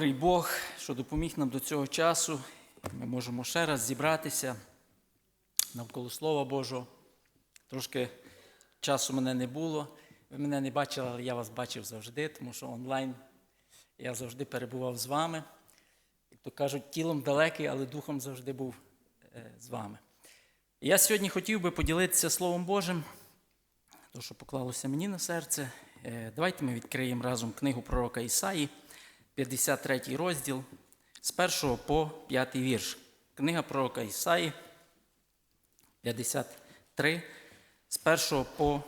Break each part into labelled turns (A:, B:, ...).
A: добрий Бог, що допоміг нам до цього часу. Ми можемо ще раз зібратися навколо Слова Божого. Трошки часу мене не було. Ви мене не бачили, але я вас бачив завжди, тому що онлайн я завжди перебував з вами. Як то кажуть, тілом далекий, але духом завжди був е, з вами. І я сьогодні хотів би поділитися Словом Божим, то, що поклалося мені на серце. Е, Давайте ми відкриємо разом книгу пророка Ісаї, 53 розділ, з 1 по 5 вірш. Книга пророка Ісаї, 53, з 1 по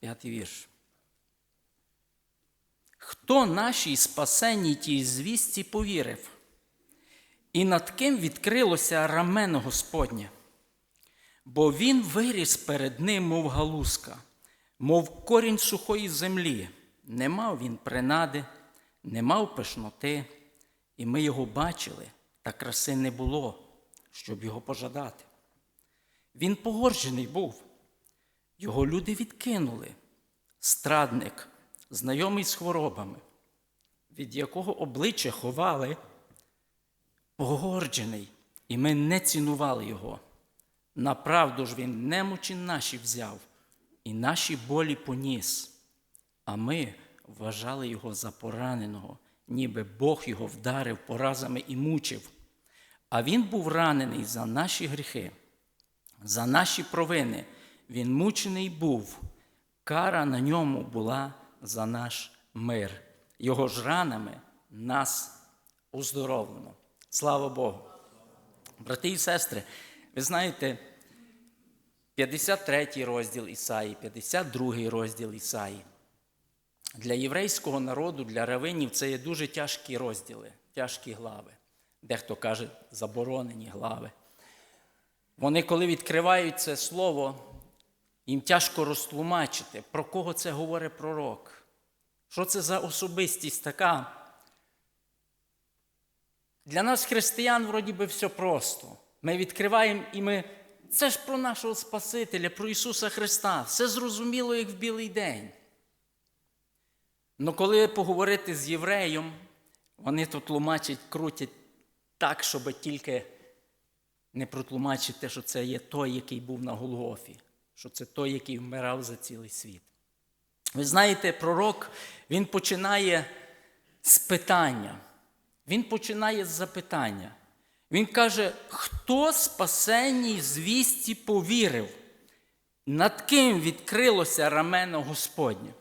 A: 5 вірш. Хто нашій спасенній тій звісті повірив, і над ким відкрилося рамено Господнє? Бо він виріс перед ним, мов галузка, мов корінь сухої землі. Не мав він принади, не мав пишноти, і ми його бачили, та краси не було, щоб його пожадати. Він погорджений був, його люди відкинули, страдник, знайомий з хворобами, від якого обличчя ховали, погорджений, і ми не цінували його. Направду ж він немочі наші взяв і наші болі поніс, а ми вважали його за пораненого, ніби Бог його вдарив поразами і мучив. А він був ранений за наші гріхи, за наші провини. Він мучений був, кара на ньому була за наш мир. Його ж ранами нас оздоровлено. Слава Богу! Брати і сестри, ви знаєте, 53 розділ Ісаї, 52 розділ Ісаї. Для єврейського народу, для равинів це є дуже тяжкі розділи, тяжкі глави. Дехто каже, заборонені глави. Вони, коли відкривають це слово, їм тяжко розтлумачити, про кого це говорить пророк. Що це за особистість така? Для нас, християн, вроді би, все просто. Ми відкриваємо і ми. Це ж про нашого Спасителя, про Ісуса Христа. Все зрозуміло, як в білий день. Але коли поговорити з євреєм, вони то тлумачать, крутять так, щоб тільки не протлумачити, що це є той, який був на Голгофі, що це той, який вмирав за цілий світ. Ви знаєте, пророк, він починає з питання. Він починає з запитання. Він каже, хто спасенній звісті повірив, над ким відкрилося рамено Господнє?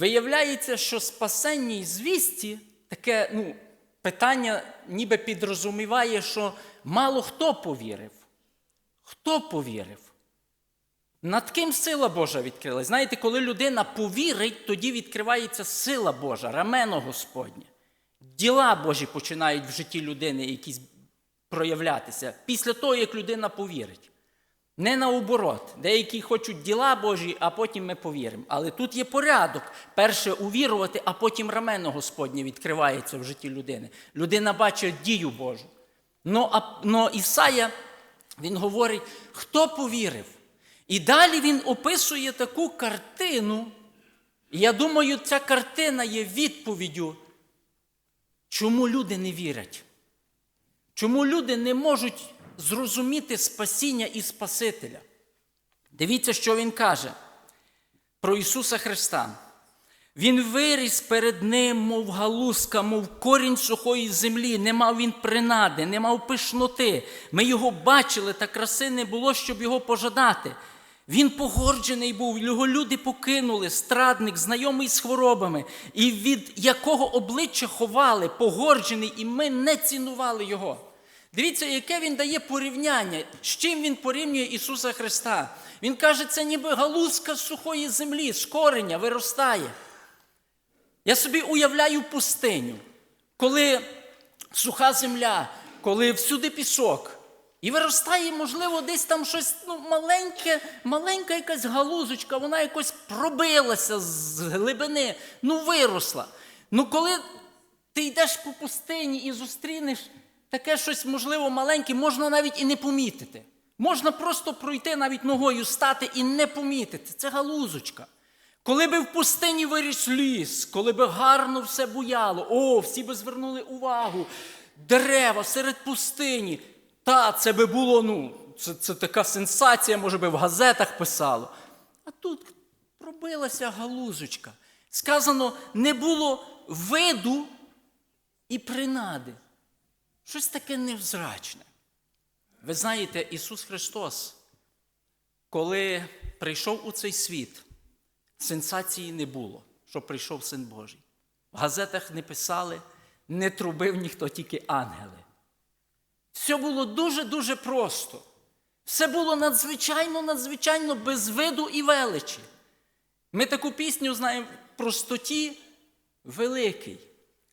A: Виявляється, що спасенній звісті таке ну, питання ніби підрозуміває, що мало хто повірив. Хто повірив? Над ким сила Божа відкрилась? Знаєте, коли людина повірить, тоді відкривається сила Божа, рамено Господнє. Діла Божі починають в житті людини якісь проявлятися після того, як людина повірить. Не наоборот. Деякі хочуть діла Божі, а потім ми повіримо. Але тут є порядок. Перше увірувати, а потім рамено Господнє відкривається в житті людини. Людина бачить дію Божу. Но, а, но Ісая, він говорить, хто повірив? І далі він описує таку картину. Я думаю, ця картина є відповіддю, чому люди не вірять. Чому люди не можуть зрозуміти спасіння і Спасителя. Дивіться, що Він каже про Ісуса Христа. Він виріс перед Ним, мов галузка, мов корінь сухої землі, не мав він принади, не мав пишноти. Ми його бачили, та краси не було, щоб його пожадати. Він погорджений був, його люди покинули, страдник, знайомий з хворобами, і від якого обличчя ховали, погорджений, і ми не цінували його. Дивіться, яке він дає порівняння, з чим він порівнює Ісуса Христа. Він каже, це ніби галузка сухої землі, з кореня виростає. Я собі уявляю пустиню, коли суха земля, коли всюди пісок. І виростає, можливо, десь там щось ну, маленьке, маленька якась галузочка, вона якось пробилася з глибини, ну виросла. Ну коли ти йдеш по пустині і зустрінеш таке щось, можливо, маленьке, можна навіть і не помітити. Можна просто пройти навіть ногою стати і не помітити. Це галузочка. Коли би в пустині виріс ліс, коли би гарно все буяло, о, всі би звернули увагу, дерева серед пустині. Та, це би було, ну, це, це така сенсація, може би в газетах писало. А тут пробилася галузочка. Сказано, не було виду і принади. Щось таке невзрачне. Ви знаєте, Ісус Христос, коли прийшов у цей світ, сенсації не було, що прийшов Син Божий. В газетах не писали, не трубив ніхто, тільки ангели. Все було дуже-дуже просто. Все було надзвичайно, надзвичайно без виду і величі. Ми таку пісню знаємо в простоті великий.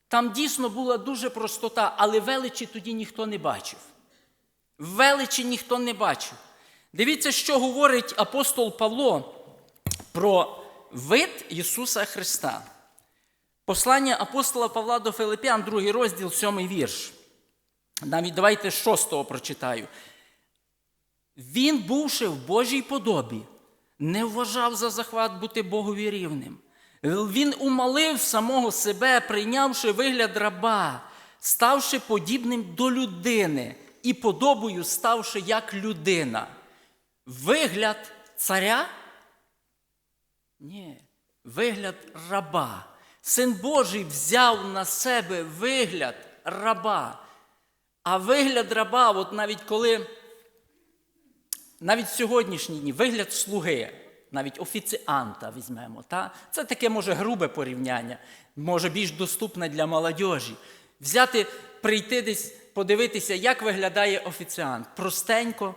A: Там дійсно була дуже простота, але величі тоді ніхто не бачив. Величі ніхто не бачив. Дивіться, що говорить апостол Павло про вид Ісуса Христа. Послання апостола Павла до Филиппян, другий розділ, сьомий вірш. Навіть давайте з шостого прочитаю. Він, бувши в Божій подобі, не вважав за захват бути Богові рівним. Він умалив самого себе, прийнявши вигляд раба, ставши подібним до людини і подобою ставши як людина. Вигляд царя? Ні, вигляд раба. Син Божий взяв на себе вигляд раба. А вигляд раба, от навіть коли, навіть в сьогоднішні дні, вигляд слуги, навіть офіціанта візьмемо. Та? Це таке може грубе порівняння, може більш доступне для молодіжі. Взяти, прийти десь, подивитися, як виглядає офіціант. Простенько,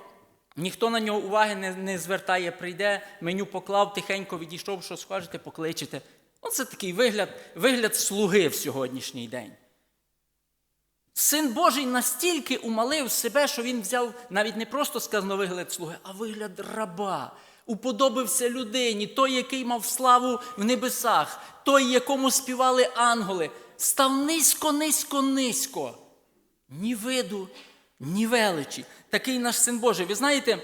A: ніхто на нього уваги не, не звертає, прийде, меню поклав, тихенько відійшов, що скажете, покличете. Оце такий вигляд, вигляд слуги в сьогоднішній день. Син Божий настільки умалив себе, що він взяв навіть не просто сказано вигляд слуги, а вигляд раба. Уподобився людині, той, який мав славу в небесах, той, якому співали ангели, став низько, низько, низько. Ні виду, ні величі. Такий наш син Божий. Ви знаєте,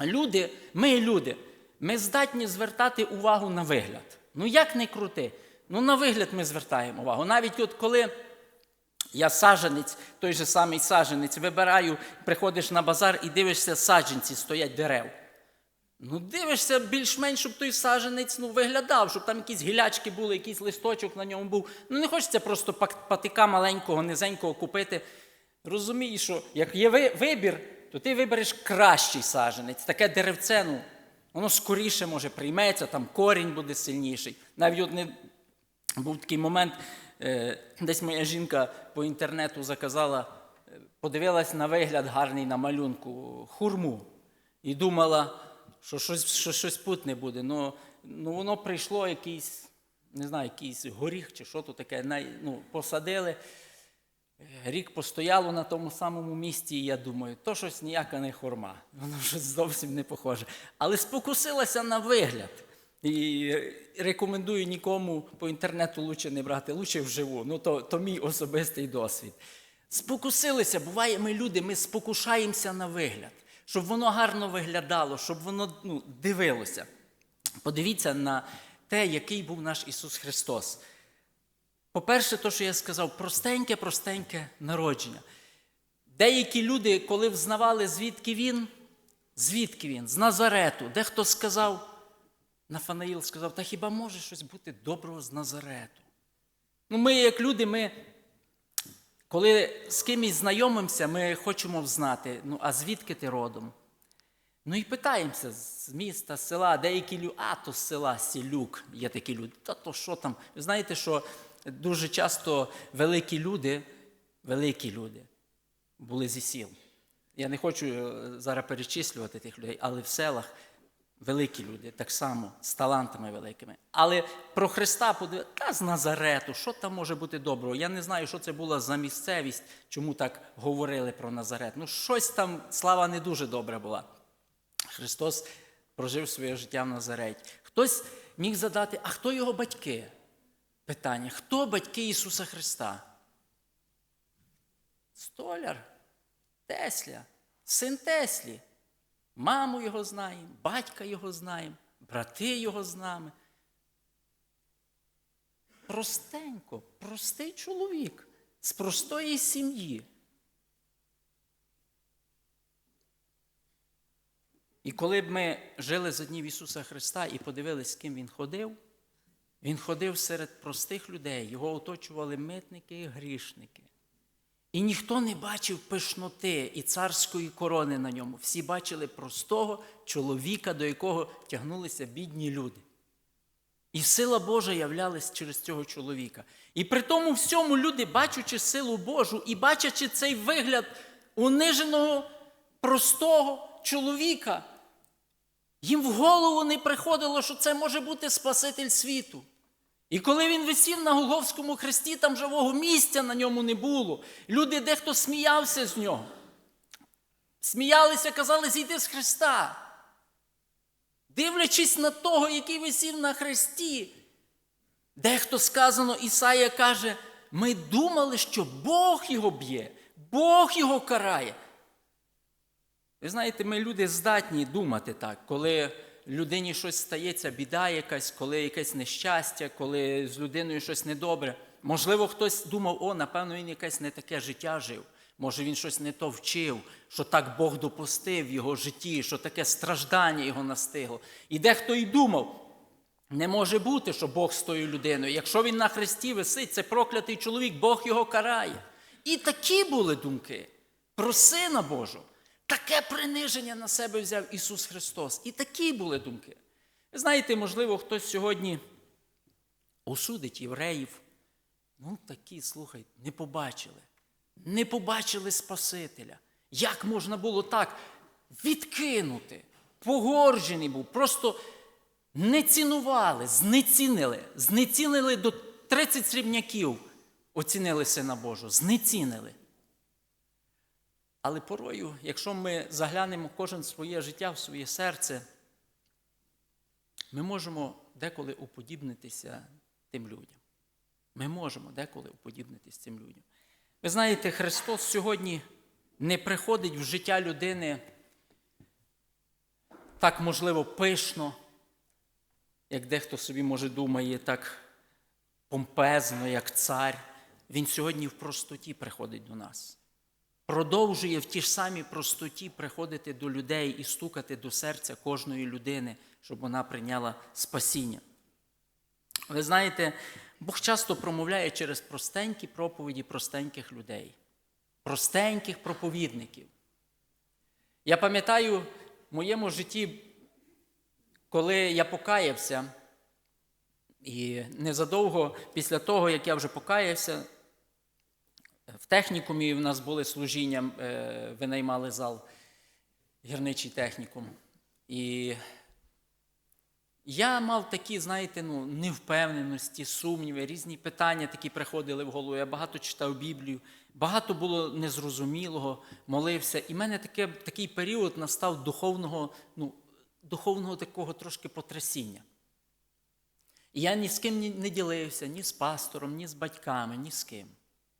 A: люди, ми люди, ми здатні звертати увагу на вигляд. Ну як не крути? Ну на вигляд ми звертаємо увагу. Навіть от коли. Я саджанець, той же самий саджанець, вибираю, приходиш на базар і дивишся, саджанці стоять дерев. Ну, дивишся більш-менш, щоб той саджанець ну, виглядав, щоб там якісь гілячки були, якийсь листочок на ньому був. Ну, не хочеться просто патика маленького, низенького купити. Розумієш, що як є вибір, то ти вибереш кращий саджанець. Таке деревце, ну, воно скоріше може прийметься, там корінь буде сильніший. Навіть от не був такий момент. Десь моя жінка по інтернету заказала, подивилась на вигляд гарний на малюнку хурму і думала, що щось що щось путне буде. Ну, ну воно прийшло якийсь, не знаю, якийсь горіх чи що то таке. Ну, Посадили. Рік постояло на тому самому місці, і я думаю, то щось ніяка не хурма. Воно щось зовсім не похоже. Але спокусилася на вигляд. І рекомендую нікому по інтернету лучше не брати, лучше вживу. Ну, то, то мій особистий досвід. Спокусилися, буває, ми люди, ми спокушаємося на вигляд, щоб воно гарно виглядало, щоб воно ну, дивилося. Подивіться на те, який був наш Ісус Христос. По-перше, то, що я сказав, простеньке, простеньке народження. Деякі люди, коли взнавали, звідки він, звідки він, з Назарету, дехто сказав. Нафанаїл сказав, та хіба може щось бути доброго з Назарету? Ну, ми, як люди, ми, коли з кимось знайомимося, ми хочемо знати, ну, а звідки ти родом? Ну і питаємося з міста, з села, деякі люди, а то з села Сілюк є такі люди. Та то що там? Ви знаєте, що дуже часто великі люди, великі люди були зі сіл. Я не хочу зараз перечислювати тих людей, але в селах великі люди, так само, з талантами великими. Але про Христа подивитися, та з Назарету, що там може бути доброго? Я не знаю, що це була за місцевість, чому так говорили про Назарет. Ну, щось там, слава не дуже добра була. Христос прожив своє життя в Назареті. Хтось міг задати, а хто його батьки? Питання: хто батьки Ісуса Христа? Столяр, Тесля, син Теслі. Маму його знаємо, батька його знаємо, брати його знаємо. простенько, простий чоловік з простої сім'ї. І коли б ми жили за днів Ісуса Христа і подивилися, з ким Він ходив, Він ходив серед простих людей, його оточували митники і грішники. І ніхто не бачив пишноти і царської корони на ньому. Всі бачили простого чоловіка, до якого тягнулися бідні люди. І сила Божа являлась через цього чоловіка. І при тому всьому люди, бачачи силу Божу і бачачи цей вигляд униженого, простого чоловіка, їм в голову не приходило, що це може бути Спаситель світу. І коли він висів на Голговському хресті, там живого місця на ньому не було. Люди дехто сміявся з нього. Сміялися, казали, зійди з Христа. Дивлячись на того, який висів на хресті, дехто сказано, Ісая каже, ми думали, що Бог його б'є, Бог його карає. Ви знаєте, ми люди здатні думати так, коли людині щось стається, біда якась, коли якесь нещастя, коли з людиною щось недобре. Можливо, хтось думав, о, напевно, він якесь не таке життя жив. Може, він щось не то вчив, що так Бог допустив в його житті, що таке страждання його настигло. І дехто й думав, не може бути, що Бог з тою людиною. Якщо він на хресті висить, це проклятий чоловік, Бог його карає. І такі були думки про Сина Божого. Таке приниження на себе взяв Ісус Христос. І такі були думки. Ви знаєте, можливо, хтось сьогодні осудить євреїв. Ну, такі, слухай, не побачили. Не побачили Спасителя. Як можна було так відкинути? Погоржений був, просто не цінували, знецінили, знецінили до 30 срібняків, оцінили Сина Божого, знецінили. Але порою, якщо ми заглянемо кожен своє життя, в своє серце, ми можемо деколи уподібнитися тим людям. Ми можемо деколи уподібнитися цим людям. Ви знаєте, Христос сьогодні не приходить в життя людини так, можливо, пишно, як дехто собі може думає, так помпезно, як цар. Він сьогодні в простоті приходить до нас продовжує в тій ж самій простоті приходити до людей і стукати до серця кожної людини, щоб вона прийняла спасіння. Ви знаєте, Бог часто промовляє через простенькі проповіді простеньких людей, простеньких проповідників. Я пам'ятаю в моєму житті, коли я покаявся, і незадовго після того, як я вже покаявся, в технікумі в нас були служіння, е, винаймали зал, гірничий технікум. І я мав такі, знаєте, ну, невпевненості, сумніви, різні питання такі приходили в голову. Я багато читав Біблію, багато було незрозумілого, молився. І в мене таке, такий період настав духовного, ну, духовного такого трошки потрясіння. І я ні з ким не ділився, ні з пастором, ні з батьками, ні з ким.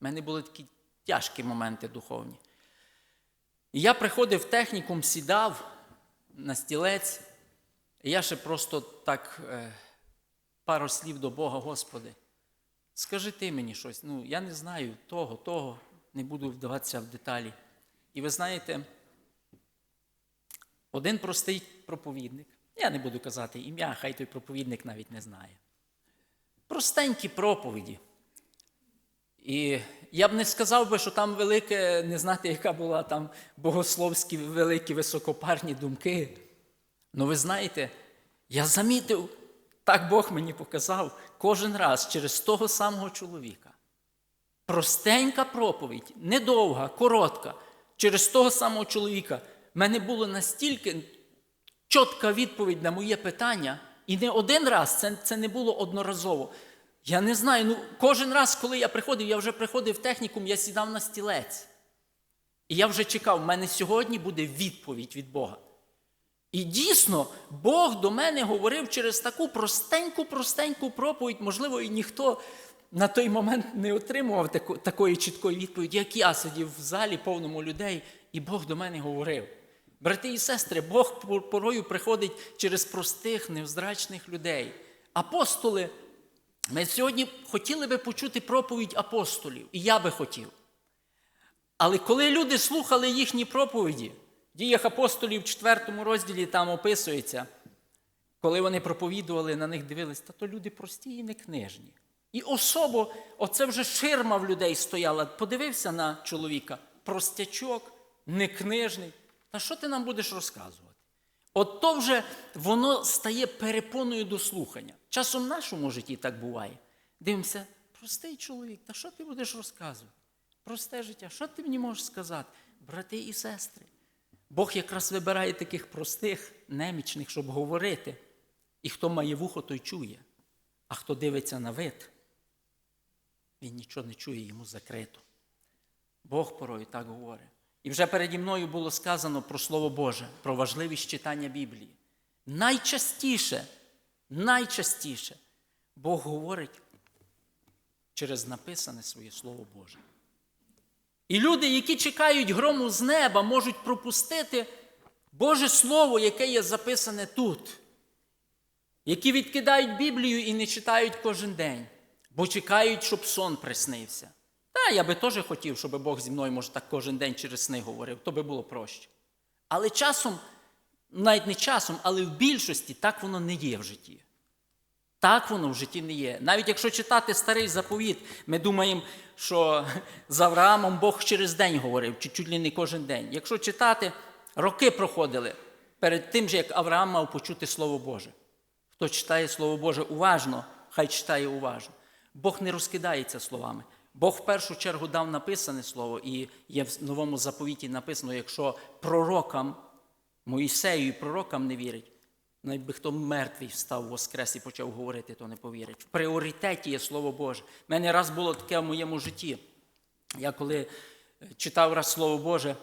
A: У мене були такі тяжкі моменти духовні. І я приходив в технікум, сідав на стілець, і я ще просто так е, пару слів до Бога, Господи. Скажи ти мені щось. Ну, я не знаю того, того, не буду вдаватися в деталі. І ви знаєте, один простий проповідник, я не буду казати ім'я, хай той проповідник навіть не знає. Простенькі проповіді. І я б не сказав би, що там велике, не знати, яка була там богословські великі високопарні думки. Ну ви знаєте, я замітив, так Бог мені показав кожен раз через того самого чоловіка. Простенька проповідь, недовга, коротка, через того самого чоловіка. В мене було настільки чітка відповідь на моє питання, і не один раз, це, це не було одноразово. Я не знаю, ну кожен раз, коли я приходив, я вже приходив в технікум, я сідав на стілець. І я вже чекав, в мене сьогодні буде відповідь від Бога. І дійсно, Бог до мене говорив через таку простеньку-простеньку проповідь, можливо, і ніхто на той момент не отримував таку, такої чіткої відповіді, як я сидів в залі повному людей, і Бог до мене говорив. Брати і сестри, Бог порою приходить через простих, невзрачних людей. Апостоли Ми сьогодні хотіли би почути проповідь апостолів, і я би хотів. Але коли люди слухали їхні проповіді, в діях апостолів в 4 розділі там описується, коли вони проповідували, на них дивились, та то люди прості і не книжні. І особо, оце вже ширма в людей стояла. Подивився на чоловіка, простячок, некнижний. Та що ти нам будеш розказувати? От то вже воно стає перепоною до слухання. Часом в нашому житті так буває. Дивимося, простий чоловік, та що ти будеш розказувати? Просте життя, що ти мені можеш сказати, брати і сестри? Бог якраз вибирає таких простих, немічних, щоб говорити. І хто має вухо, той чує. А хто дивиться на вид, він нічого не чує, йому закрито. Бог порою так говорить. І вже переді мною було сказано про Слово Боже, про важливість читання Біблії. Найчастіше, найчастіше Бог говорить через написане своє Слово Боже. І люди, які чекають грому з неба, можуть пропустити Боже Слово, яке є записане тут, які відкидають Біблію і не читають кожен день, бо чекають, щоб сон приснився. Та, я би теж хотів, щоб Бог зі мною, може, так кожен день через сни говорив, то би було проще. Але часом, навіть не часом, але в більшості так воно не є в житті. Так воно в житті не є. Навіть якщо читати старий заповіт, ми думаємо, що з Авраамом Бог через день говорив, чи чуть ли не кожен день. Якщо читати, роки проходили перед тим, як Авраам мав почути Слово Боже. Хто читає Слово Боже уважно, хай читає уважно. Бог не розкидається словами. Бог в першу чергу дав написане слово, і є в новому заповіті написано, якщо пророкам, Моїсею і пророкам не вірить, навіть би хто мертвий встав воскрес і почав говорити, то не повірить. В пріоритеті є Слово Боже. У мене раз було таке в моєму житті. Я коли читав раз Слово Боже,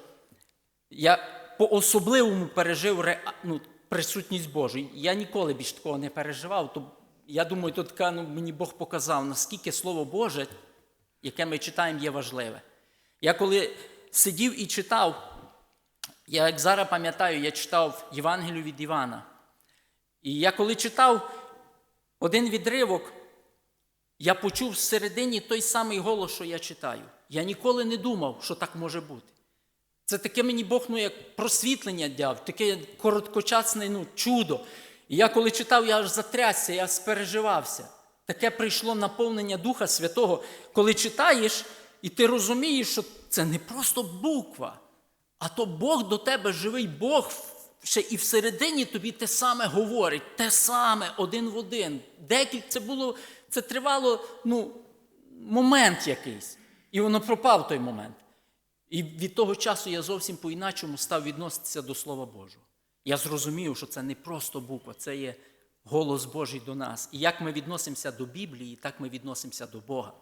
A: я по-особливому пережив ре... ну, присутність Божу. Я ніколи більш такого не переживав. То я думаю, то така, ну, мені Бог показав, наскільки Слово Боже, яке ми читаємо, є важливе. Я коли сидів і читав, я як зараз пам'ятаю, я читав Євангелію від Івана. І я коли читав один відривок, я почув всередині той самий голос, що я читаю. Я ніколи не думав, що так може бути. Це таке мені Бог ну, як просвітлення дав, таке короткочасне ну, чудо. І я коли читав, я аж затрясся, я спереживався. Таке прийшло наповнення Духа Святого, коли читаєш, і ти розумієш, що це не просто буква, а то Бог до тебе живий Бог ще і всередині тобі те саме говорить, те саме один в один. Декілька це було, це тривало ну, момент якийсь. І воно пропав той момент. І від того часу я зовсім по-іначому став відноситися до Слова Божого. Я зрозумів, що це не просто буква, це є голос Божий до нас. І як ми відносимося до Біблії, так ми відносимося до Бога.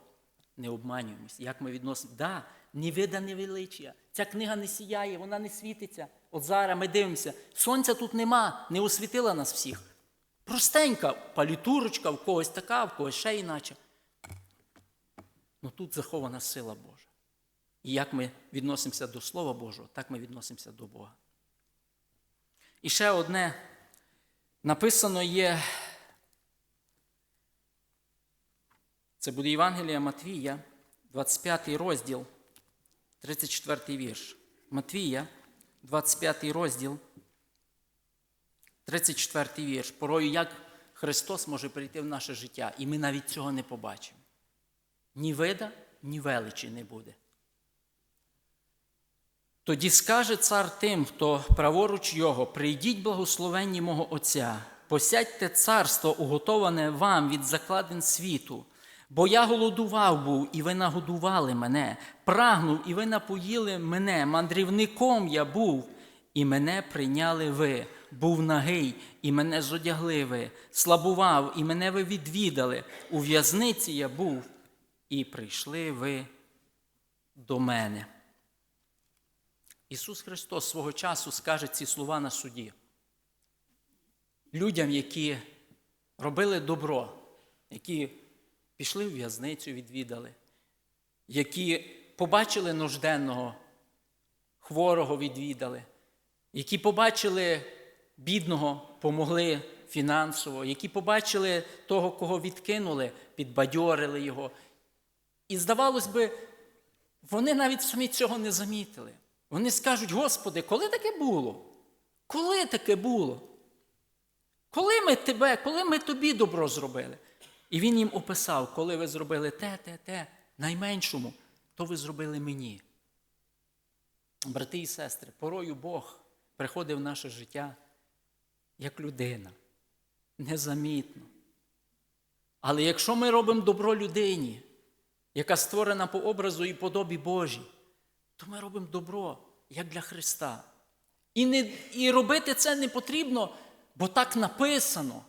A: Не обманюємось. Як ми відносимося? Да, невидане величія. Ця книга не сіяє, вона не світиться. От зараз ми дивимося, сонця тут нема, не освітила нас всіх. Простенька палітурочка, в когось така, в когось ще іначе. Ну тут захована сила Божа. І як ми відносимося до Слова Божого, так ми відносимося до Бога. І ще одне написано є. Це буде Євангелія Матвія, 25 розділ, 34 вірш. Матвія, 25 розділ, 34 вірш. Порою як Христос може прийти в наше життя, і ми навіть цього не побачимо. Ні вида, ні величі не буде. Тоді скаже цар тим, хто праворуч його, прийдіть благословенні мого Отця, посядьте царство, уготоване вам від закладин світу. Бо я голодував був, і ви нагодували мене, прагнув, і ви напоїли мене, мандрівником я був, і мене прийняли ви, був нагий, і мене зодягли ви, слабував, і мене ви відвідали. У в'язниці я був, і прийшли ви до мене. Ісус Христос свого часу скаже ці слова на суді. Людям, які робили добро, які пішли в в'язницю, відвідали, які побачили нужденного, хворого відвідали, які побачили бідного, помогли фінансово, які побачили того, кого відкинули, підбадьорили його. І здавалось би, вони навіть самі цього не замітили. Вони скажуть: Господи, коли таке було? Коли таке було? Коли ми тебе, коли ми тобі добро зробили? І він їм описав, коли ви зробили те, те, те, найменшому, то ви зробили мені. Брати і сестри, порою Бог приходить в наше життя як людина, незамітно. Але якщо ми робимо добро людині, яка створена по образу і подобі Божій, то ми робимо добро як для Христа. І, не, і робити це не потрібно, бо так написано.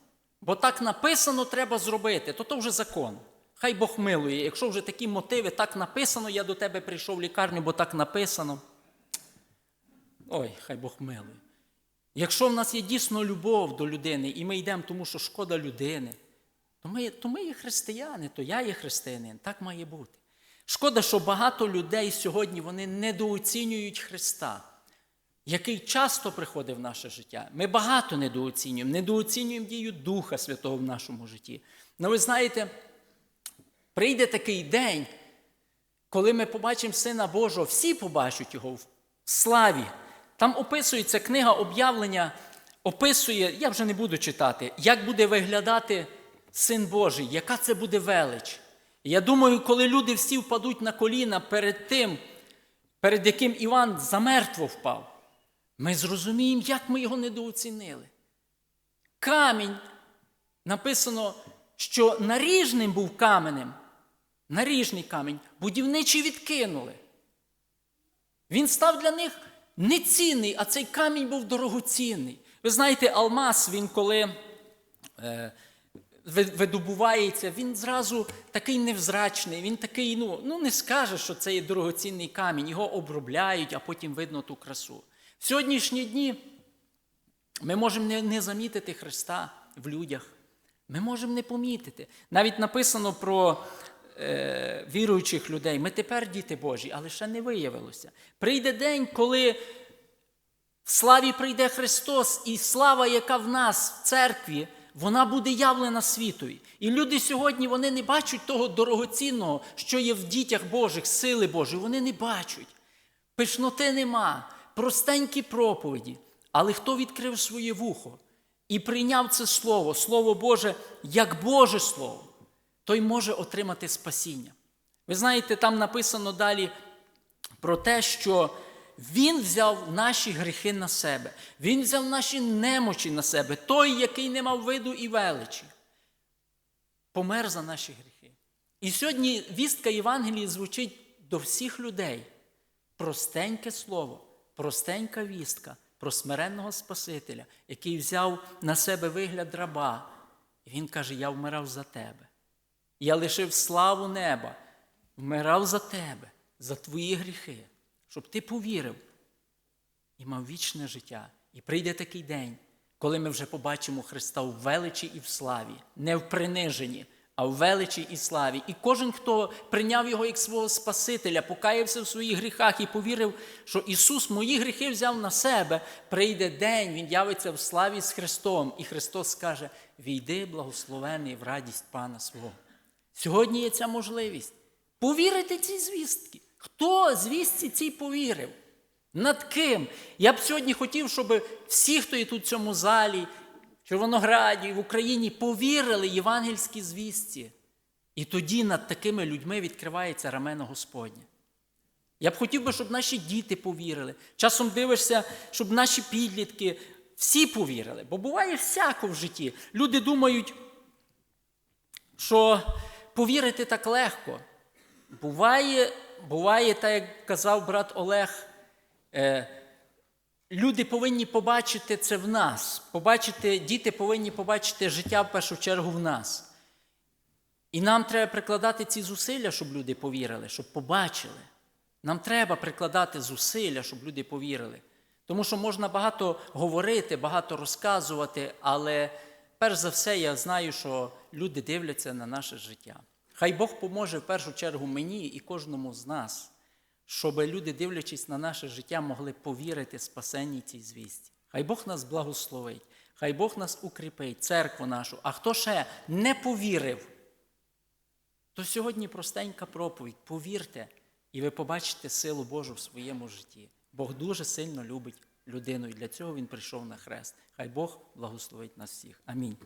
A: Бо так написано, треба зробити. То то вже закон. Хай Бог милує. Якщо вже такі мотиви, так написано, я до тебе прийшов в лікарню, бо так написано. Ой, хай Бог милує. Якщо в нас є дійсно любов до людини, і ми йдемо, тому що шкода людини, то ми, то ми є християни, то я є християнин. Так має бути. Шкода, що багато людей сьогодні вони недооцінюють Христа, який часто приходить в наше життя. Ми багато недооцінюємо, недооцінюємо дію Духа Святого в нашому житті. Ну, ви знаєте, прийде такий день, коли ми побачимо Сина Божого, всі побачать його в славі. Там описується книга об'явлення, описує, я вже не буду читати, як буде виглядати Син Божий, яка це буде велич. Я думаю, коли люди всі впадуть на коліна перед тим, перед яким Іван замертво впав, ми зрозуміємо, як ми його недооцінили. Камінь, написано, що наріжним був каменем, наріжний камінь, будівничі відкинули. Він став для них нецінний, а цей камінь був дорогоцінний. Ви знаєте, алмаз, він коли е, видобувається, він зразу такий невзрачний, він такий, ну, ну не скаже, що це є дорогоцінний камінь, його обробляють, а потім видно ту красу. В сьогоднішні дні ми можемо не, не замітити Христа в людях. Ми можемо не помітити. Навіть написано про е, віруючих людей. Ми тепер діти Божі, але ще не виявилося. Прийде день, коли в славі прийде Христос, і слава, яка в нас в церкві, вона буде явлена світові. І люди сьогодні вони не бачать того дорогоцінного, що є в дітях Божих, сили Божої. Вони не бачать. Пишноти нема, простенькі проповіді. Але хто відкрив своє вухо і прийняв це слово, Слово Боже, як Боже Слово, той може отримати спасіння. Ви знаєте, там написано далі про те, що Він взяв наші гріхи на себе, Він взяв наші немочі на себе, той, який не мав виду і величі, помер за наші гріхи. І сьогодні вістка Євангелії звучить до всіх людей. Простеньке слово, простенька вістка про смиренного Спасителя, який взяв на себе вигляд раба. І він каже: Я вмирав за тебе. Я лишив славу неба, вмирав за тебе, за твої гріхи, щоб ти повірив і мав вічне життя. І прийде такий день, коли ми вже побачимо Христа в величі і в славі, не в приниженні, а в величі і славі. І кожен, хто прийняв його як свого Спасителя, покаявся в своїх гріхах і повірив, що Ісус мої гріхи взяв на себе, прийде день, Він явиться в славі з Христом, і Христос скаже: Війди, благословений в радість Пана свого. Сьогодні є ця можливість повірити цій звістки. Хто звістці цій повірив? Над ким? Я б сьогодні хотів, щоб всі, хто є тут в цьому залі, Червонограді, в Україні, повірили євангельській звістці. І тоді над такими людьми відкривається рамено Господнє. Я б хотів би, щоб наші діти повірили. Часом дивишся, щоб наші підлітки всі повірили. Бо буває всяко в житті. Люди думають, що повірити так легко. Буває, буває, так як казав брат Олег, е, люди повинні побачити це в нас. Побачити, Діти повинні побачити життя в першу чергу в нас. І нам треба прикладати ці зусилля, щоб люди повірили, щоб побачили. Нам треба прикладати зусилля, щоб люди повірили. Тому що можна багато говорити, багато розказувати, але перш за все я знаю, що люди дивляться на наше життя. Хай Бог поможе в першу чергу мені і кожному з нас, щоб люди, дивлячись на наше життя, могли повірити спасенній цій звісті. Хай Бог нас благословить. Хай Бог нас укріпить, церкву нашу. А хто ще не повірив, то сьогодні простенька проповідь. Повірте, і ви побачите силу Божу в своєму житті. Бог дуже сильно любить людину, і для цього Він прийшов на хрест. Хай Бог благословить нас всіх. Амінь.